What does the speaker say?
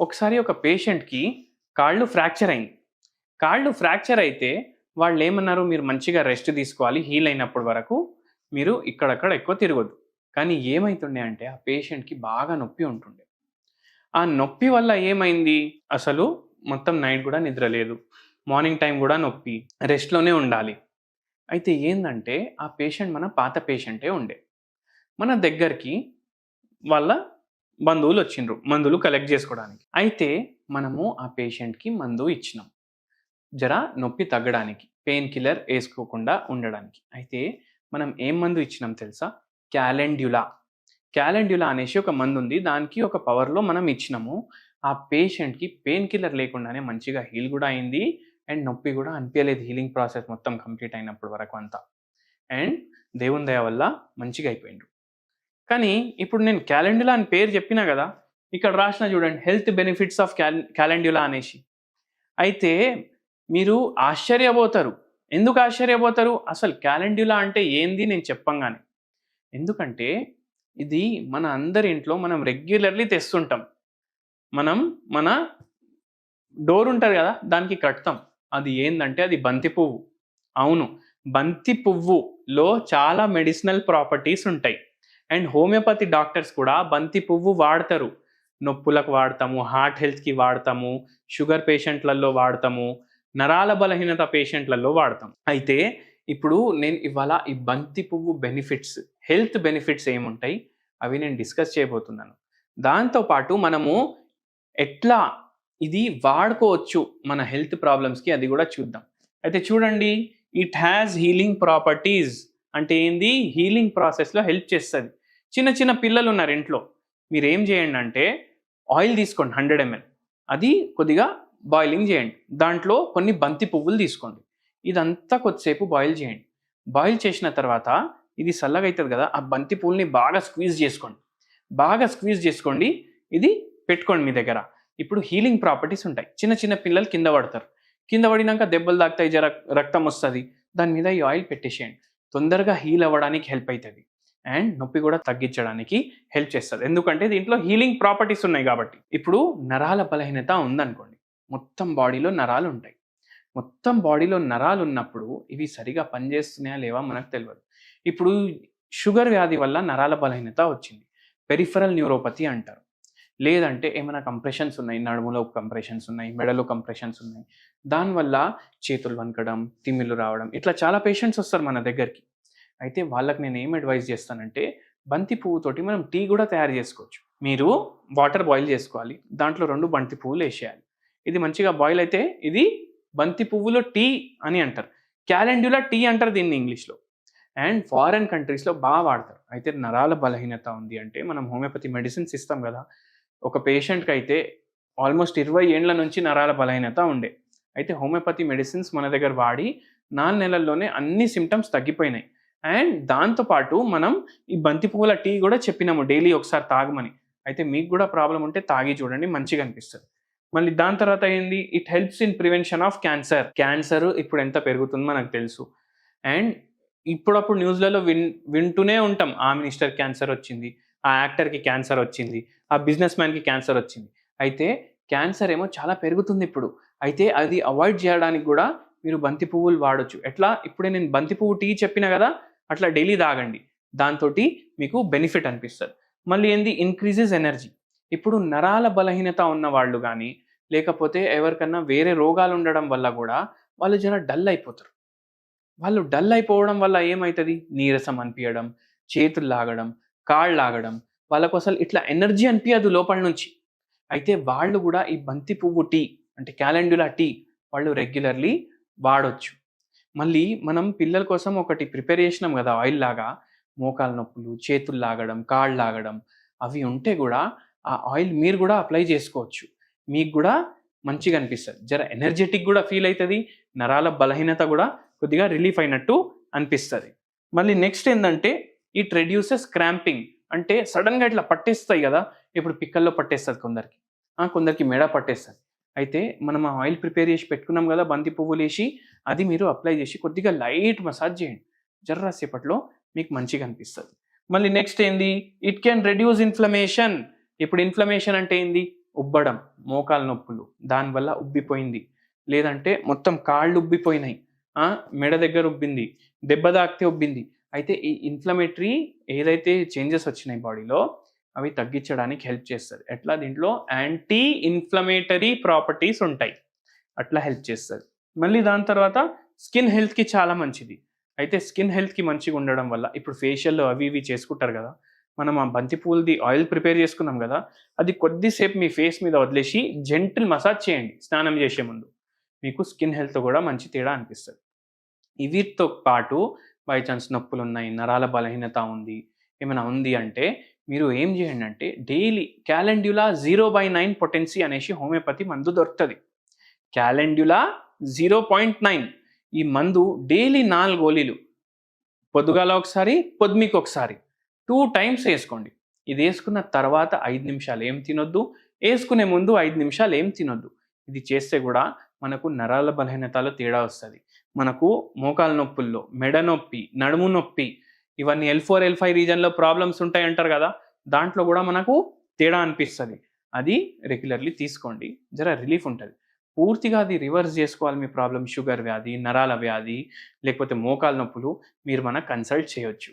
ఒకసారి ఒక పేషెంట్కి కాళ్ళు ఫ్రాక్చర్ అయింది కాళ్ళు ఫ్రాక్చర్ అయితే వాళ్ళు ఏమన్నారు మీరు మంచిగా రెస్ట్ తీసుకోవాలి హీల్ అయినప్పటి వరకు మీరు ఇక్కడక్కడ ఎక్కువ తిరగొద్దు. కానీ ఏమైతుండే అంటే ఆ పేషెంట్కి బాగా నొప్పి ఉంటుండే. ఆ నొప్పి వల్ల ఏమైంది? అసలు మొత్తం నైట్ కూడా నిద్ర లేదు. మార్నింగ్ టైం కూడా నొప్పి రెస్ట్లోనే ఉండాలి. అయితే ఏంటంటే ఆ పేషెంట్ మన పాత పేషెంటే ఉండే. మన దగ్గరికి వాళ్ళ బంధువులు వచ్చిండ్రు మందులు కలెక్ట్ చేసుకోవడానికి. అయితే మనము ఆ పేషెంట్కి మందు ఇచ్చినాం. జర నొప్పి తగ్గడానికి పెయిన్ కిల్లర్ వేసుకోకుండా ఉండడానికి. అయితే మనం ఏం మందు ఇచ్చినాం తెలుసా? క్యాలెండ్యులా. క్యాలెండ్యులా అనేసి ఒక మందు ఉంది దానికి ఒక పవర్లో మనం ఇచ్చినాము. ఆ పేషెంట్కి పెయిన్ కిల్లర్ లేకుండానే మంచిగా హీల్ కూడా అయింది. అండ్ నొప్పి కూడా అనిపించలేదు హీలింగ్ ప్రాసెస్ మొత్తం కంప్లీట్ అయినప్పటి వరకు అంతా. అండ్ దేవుని దయ వల్ల మంచిగా అయిపోయిండు కానీ ఇప్పుడు నేను క్యాలెండ్యులా అని పేరు చెప్పినా కదా ఇక్కడ రాసిన చూడండి హెల్త్ బెనిఫిట్స్ ఆఫ్ క్యాలెండ్యులా అనేసి. అయితే మీరు ఆశ్చర్యపోతారు. ఎందుకు ఆశ్చర్యపోతారు? అసలు క్యాలెండ్యులా అంటే ఏంది నేను చెప్పంగానే. ఎందుకంటే ఇది మన అందరి ఇంట్లో మనం రెగ్యులర్లీ తెస్తుంటాం. మనం మన డోర్ ఉంటుంది కదా దానికి కడతాం. అది ఏంటంటే అది బంతి పువ్వు. అవును బంతి పువ్వులో చాలా మెడిసినల్ ప్రాపర్టీస్ ఉంటాయి. అండ్ హోమియోపతి డాక్టర్స్ కూడా బంతి పువ్వు వాడతారు. నొప్పులకు వాడతాము హార్ట్ హెల్త్కి వాడతాము షుగర్ పేషెంట్లలో వాడతాము నరాల బలహీనత పేషెంట్లలో వాడతాం అయితే ఇప్పుడు నేను ఇవాళ ఈ బంతి పువ్వు బెనిఫిట్స్ హెల్త్ బెనిఫిట్స్ ఏముంటాయి? అవి నేను డిస్కస్ చేయబోతున్నాను. దాంతోపాటు మనము ఎట్లా ఇది వాడుకోవచ్చు మన హెల్త్ ప్రాబ్లమ్స్కి అది కూడా చూద్దాం. అయితే చూడండి ఇట్ హ్యాస్ హీలింగ్ ప్రాపర్టీస్ అంటే ఏంది? హీలింగ్ ప్రాసెస్లో హెల్ప్ చేస్తుంది. చిన్న చిన్న పిల్లలు ఉన్నారు ఇంట్లో. మీరు ఏం చేయండి అంటే ఆయిల్ తీసుకోండి హండ్రెడ్ ఎంఎల్. అది కొద్దిగా బాయిలింగ్ చేయండి. దాంట్లో కొన్ని బంతి పువ్వులు తీసుకోండి. ఇదంతా కొద్దిసేపు బాయిల్ చేయండి. బాయిల్ చేసిన తర్వాత ఇది చల్లగా అవుతుంది కదా ఆ బంతి పువ్వుల్ని బాగా స్క్వీజ్ చేసుకోండి. బాగా స్క్వీజ్ చేసుకోండి. ఇది పెట్టుకోండి మీ దగ్గర. ఇప్పుడు హీలింగ్ ప్రాపర్టీస్ ఉంటాయి. చిన్న చిన్న పిల్లలు కింద పడతారు. కింద పడినాక దెబ్బలు తాకుతాయి జర రక్తం వస్తుంది. దాని మీద ఈ ఆయిల్ పెట్టేసేయండి. తొందరగా హీల్ అవ్వడానికి హెల్ప్ అవుతుంది. అండ్ నొప్పి కూడా తగ్గించడానికి హెల్ప్ చేస్తుంది. ఎందుకంటే దీంట్లో హీలింగ్ ప్రాపర్టీస్ ఉన్నాయి కాబట్టి. ఇప్పుడు నరాల బలహీనత ఉందనుకోండి. మొత్తం బాడీలో నరాలు ఉంటాయి. మొత్తం బాడీలో నరాలు ఉన్నప్పుడు ఇవి సరిగా పనిచేస్తున్నాయా లేవా మనకు తెలియదు ఇప్పుడు షుగర్ వ్యాధి వల్ల నరాల బలహీనత వచ్చింది. పెరిఫరల్ న్యూరోపతి అంటారు. లేదంటే ఏమైనా కంప్రెషన్స్ ఉన్నాయి. నడుములో కంప్రెషన్స్ ఉన్నాయి. మెడలో కంప్రెషన్స్ ఉన్నాయి. దానివల్ల చేతులు వనకడం తిమ్మిళ్ళు రావడం ఇట్లా చాలా పేషెంట్స్ వస్తారు మన దగ్గరికి. అయితే వాళ్ళకి నేను ఏం అడ్వైజ్ చేస్తానంటే బంతి పువ్వుతోటి మనం టీ కూడా తయారు చేసుకోవచ్చు. మీరు వాటర్ బాయిల్ చేసుకోవాలి. దాంట్లో రెండు బంతి పువ్వులు వేసేయాలి. ఇది మంచిగా బాయిల్ అయితే ఇది బంతి పువ్వులో టీ అని అంటారు. క్యాలెండ్యులా టీ అంటారు దీన్ని ఇంగ్లీష్లో. అండ్ ఫారెన్ కంట్రీస్లో బాగా వాడతారు. అయితే నరాల బలహీనత ఉంది అంటే మనం హోమియోపతి మెడిసిన్స్ ఇస్తాం కదా ఒక పేషెంట్కి అయితే ఆల్మోస్ట్ ఇరవై ఏండ్ల నుంచి నరాల బలహీనత ఉండే. అయితే హోమియోపతి మెడిసిన్స్ మన దగ్గర వాడి నాలుగు నెలల్లోనే అన్ని సిమ్టమ్స్ తగ్గిపోయినాయి. అండ్ దాంతోపాటు మనం ఈ బంతి పువ్వుల టీ కూడా చెప్పినాము డైలీ ఒకసారి తాగమని. అయితే మీకు కూడా ప్రాబ్లం ఉంటే తాగి చూడండి మంచిగా అనిపిస్తుంది. మళ్ళీ దాని తర్వాత ఏంది? It helps in prevention of cancer cancer ఇప్పుడు ఎంత పెరుగుతుందో మనకు తెలుసు. అండ్ ఇప్పుడప్పుడు న్యూస్లలో విన్ వింటూనే ఉంటాం. ఆ మినిస్టర్ క్యాన్సర్ వచ్చింది ఆ యాక్టర్కి క్యాన్సర్ వచ్చింది ఆ బిజినెస్ మ్యాన్కి క్యాన్సర్ వచ్చింది. అయితే క్యాన్సర్ ఏమో చాలా పెరుగుతుంది ఇప్పుడు. అయితే అది అవాయిడ్ చేయడానికి కూడా మీరు బంతి పువ్వులు వాడొచ్చు. ఎట్లా? ఇప్పుడే నేను బంతి పువ్వు టీ చెప్పిన కదా అట్లా డైలీ తాగండి. దాంతో మీకు బెనిఫిట్ అనిపిస్తుంది. మళ్ళీ ఏంది? ఇంక్రీజెస్ ఎనర్జీ ఇప్పుడు నరాల బలహీనత ఉన్న వాళ్ళు కానీ లేకపోతే ఎవరికన్నా వేరే రోగాలు ఉండడం వల్ల కూడా వాళ్ళు జర డల్ అయిపోతారు. వాళ్ళు డల్ అయిపోవడం వల్ల ఏమవుతుంది నీరసం అనిపించడం చేతులు లాగడం కాళ్ళు లాగడం వాళ్ళకు అసలు ఇట్లా ఎనర్జీ అనిపించదు లోపల నుంచి. అయితే వాళ్ళు కూడా ఈ బంతి పువ్వు టీ అంటే క్యాలెండులా టీ వాళ్ళు రెగ్యులర్లీ వాడొచ్చు. మళ్ళీ మనం పిల్లల కోసం ఒకటి ప్రిపేర్ చేసినాం కదా ఆయిల్ లాగా. మోకాల నొప్పులు చేతులు లాగడం కాళ్ళు లాగడం అవి ఉంటే కూడా ఆ ఆయిల్ మీరు కూడా అప్లై చేసుకోవచ్చు. మీకు కూడా మంచిగా అనిపిస్తుంది. జర ఎనర్జెటిక్ కూడా ఫీల్ అవుతుంది నరాల బలహీనత కూడా కొద్దిగా రిలీఫ్ అయినట్టు అనిపిస్తుంది. మళ్ళీ నెక్స్ట్ ఏంటంటే ఇట్ రెడ్యూసెస్ క్రాంపింగ్. అంటే సడన్గా ఇట్లా పట్టేస్తాయి కదా ఇప్పుడు పిక్కల్లో పట్టేస్తుంది కొందరికి. కొందరికి మెడ పట్టేస్తుంది. అయితే మనం ఆ ఆయిల్ ప్రిపేర్ చేసి పెట్టుకున్నాం కదా బంతి పువ్వులు వేసి అది మీరు అప్లై చేసి కొద్దిగా లైట్ మసాజ్ చేయండి. జర్రాసేపట్లో మీకు మంచిగా అనిపిస్తుంది. మళ్ళీ నెక్స్ట్ ఏంది? ఇట్ కెన్ రెడ్యూస్ ఇన్ఫ్లమేషన్ ఇప్పుడు ఇన్ఫ్లమేషన్ అంటే ఏంది? ఉబ్బడం మోకాలు నొప్పులు. దానివల్ల ఉబ్బిపోయింది. లేదంటే మొత్తం కాళ్ళు ఉబ్బిపోయినాయి. మెడ దగ్గర ఉబ్బింది. దెబ్బ తాకితే ఉబ్బింది. అయితే ఈ ఇన్ఫ్లమేటరీ ఏదైతే చేంజెస్ వచ్చినాయి బాడీలో అవి తగ్గించడానికి హెల్ప్ చేస్తుంది. ఎట్లా? దీంట్లో యాంటీ ఇన్ఫ్లమేటరీ ప్రాపర్టీస్ ఉంటాయి. అట్లా హెల్ప్ చేస్తుంది. మళ్ళీ దాని తర్వాత స్కిన్ హెల్త్కి చాలా మంచిది. అయితే స్కిన్ హెల్త్కి మంచిగా ఉండడం వల్ల ఇప్పుడు ఫేషియల్ అవి ఇవి చేసుకుంటారు కదా మనం ఆ బంతిపూలది ఆయిల్ ప్రిపేర్ చేసుకున్నాం కదా అది కొద్దిసేపు మీ ఫేస్ మీద వదిలేసి జెంటిల్ మసాజ్ చేయండి స్నానం చేసే ముందు. మీకు స్కిన్ హెల్త్ కూడా మంచి తేడా అనిపిస్తుంది. వీటితో పాటు బై ఛాన్స్ నొప్పులు ఉన్నాయి నరాల బలహీనత ఉంది ఏమైనా ఉంది అంటే మీరు ఏం చేయండి అంటే daily calendula zero by nine potency అనేసి హోమియోపతి మందు దొరుకుతుంది. Calendula zero point nine. ఈ మందు డైలీ నాలుగు గోళీలు పొద్దుగాల ఒకసారి పొద్దుమికి ఒకసారి. టూ టైమ్స్ వేసుకోండి. ఇది వేసుకున్న తర్వాత ఐదు నిమిషాలు ఏం తినొద్దు. వేసుకునే ముందు ఐదు నిమిషాలు ఏం తినొద్దు. ఇది చేస్తే కూడా మనకు నరాల బలహీనతలో తేడా వస్తుంది. మనకు మోకాల నొప్పుల్లో మెడ నొప్పి నడుము నొప్పి ఇవన్నీ ఎల్ ఫోర్ ఎల్ ఫైవ్ రీజన్లో ప్రాబ్లమ్స్ ఉంటాయి అంటారు కదా. దాంట్లో కూడా మనకు తేడా అనిపిస్తుంది. అది రెగ్యులర్లీ తీసుకోండి. జర రిలీఫ్ ఉంటుంది. పూర్తిగా అది రివర్స్ చేసుకోవాలి మీ ప్రాబ్లం షుగర్ వ్యాధి నరాల వ్యాధి లేకపోతే మోకాల నొప్పులు మీరు మన కన్సల్ట్ చేయొచ్చు.